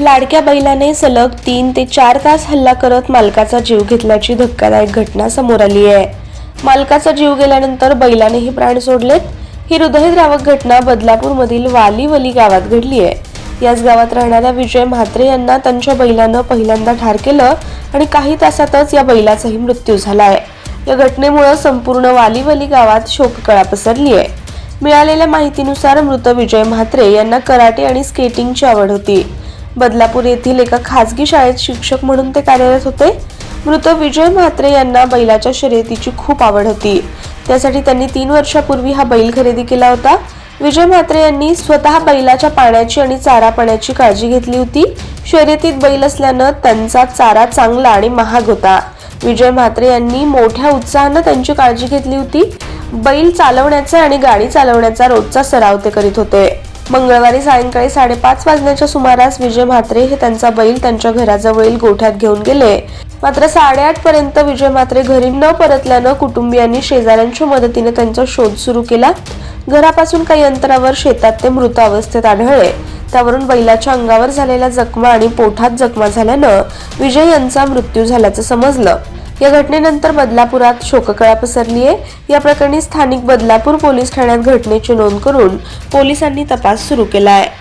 लाडक्या बैलाने सलग तीन ते चार तास हल्ला करत मालकाचा जीव घेतल्याची धक्कादायक घटना समोर आली आहे. मालकाचा जीव गेल्यानंतर बैलानेही प्राण सोडलेत. ही हृदयद्रावक घटना बदलापूरमधील वालीवली गावात घडली आहे. याच गावात राहणाऱ्या विजय म्हात्रे यांना त्यांच्या बैलानं पहिल्यांदा ठार केलं आणि काही तासातच या बैलाचाही मृत्यू झाला आहे. या घटनेमुळे संपूर्ण वालीवली गावात शोककळा पसरली आहे. मिळालेल्या माहितीनुसार मृत विजय म्हात्रे यांना कराटे आणि स्केटिंगची आवड होती. बदलापूर येथील एका खासगी शाळेत शिक्षक म्हणून ते कार्यरत होते. मृत विजय म्हात्रे यांना बैलाच्या शर्यतीची खूप आवड होती. त्यासाठी त्यांनी तीन वर्षापूर्वी हा बैल खरेदी केला होता. विजय म्हात्रे यांनी स्वतः बैलाच्या पाण्याची आणि चारा पाण्याची काळजी घेतली होती. शर्यतीत बैल असल्यानं त्यांचा चारा चांगला आणि महाग होता. विजय म्हात्रे यांनी मोठ्या उत्साहानं त्यांची काळजी घेतली होती. बैल चालवण्याचा आणि गाडी चालवण्याचा रोजचा सराव ते करीत होते. मंगळवारी सायंकाळी साडेपाच वाजण्याच्या सुमारास विजय म्हात्रे हे त्यांचा बैल त्यांच्या घराजवळील गोठ्यात घेऊन गेले. मात्र साडेआठ पर्यंत विजय म्हात्रे घरी न परतल्यानं कुटुंबियांनी शेजाऱ्यांच्या मदतीने त्यांचा शोध सुरू केला. घरापासून काही अंतरावर शेतात ते मृत अवस्थेत आढळले. त्यावरून बैलाच्या अंगावर झालेल्या जखमा आणि पोटात जखमा झाल्यानं विजय यांचा मृत्यू झाल्याचं समजलं. या घटनेनंतर बदलापुरात शोककळा पसरली आहे या प्रकरणी स्थानिक बदलापूर पोलीस ठाण्यात घटनेची नोंद करून पोलिसांनी तपास सुरू केला आहे